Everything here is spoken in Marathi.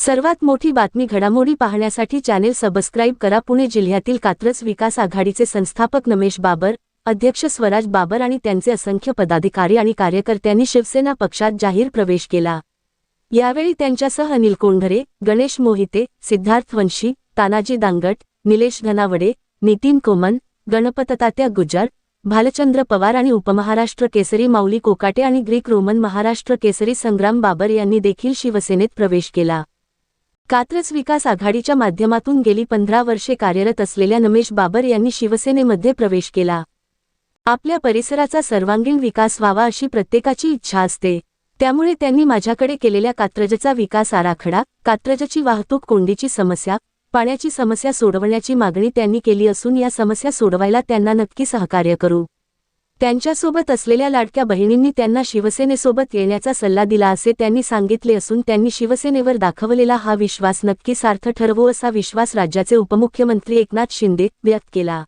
सर्वात मोठी बातमी घडामोडी पाहण्यासाठी चॅनेल सबस्क्राईब करा. पुणे जिल्ह्यातील कात्रज विकास आघाडीचे संस्थापक नमेश बाबर अध्यक्ष स्वराज बाबर आणि त्यांचे असंख्य पदाधिकारी आणि कार्यकर्त्यांनी शिवसेना पक्षात जाहीर प्रवेश केला. यावेळी त्यांच्यासह अनिल कोंढरे गणेश मोहिते सिद्धार्थ वंशी तानाजी दांगट निलेश घनावडे नितीन कोमन गणपततात्या गुजर भालचंद्र पवार आणि उपमहाराष्ट्र केसरी माऊली कोकाटे आणि ग्रीक रोमन महाराष्ट्र केसरी संग्राम बाबर यांनी देखील शिवसेनेत प्रवेश केला. कात्रज विकास आघाडीच्या माध्यमातून गेली पंधरा वर्षे कार्यरत असलेल्या नमेश बाबर यांनी शिवसेनेमध्ये प्रवेश केला. आपल्या परिसराचा सर्वांगीण विकास व्हावा अशी प्रत्येकाची इच्छा असते. त्यामुळे त्यांनी माझ्याकडे केलेल्या कात्रजचा विकास आराखडा कात्रजची वाहतूक कोंडीची समस्या पाण्याची समस्या सोडवण्याची मागणी त्यांनी केली असून या समस्या सोडवायला त्यांना नक्की सहकार्य करू. त्यांच्यासोबत असलेल्या लाडक्या बहिणींनी त्यांना शिवसेनेसोबत येण्याचा सल्ला दिला असे त्यांनी सांगितले असून त्यांनी शिवसेनेवर दाखवलेला हा विश्वास नक्की सार्थ ठरवो असा विश्वास राज्याचे उपमुख्यमंत्री एकनाथ शिंदे व्यक्त केला.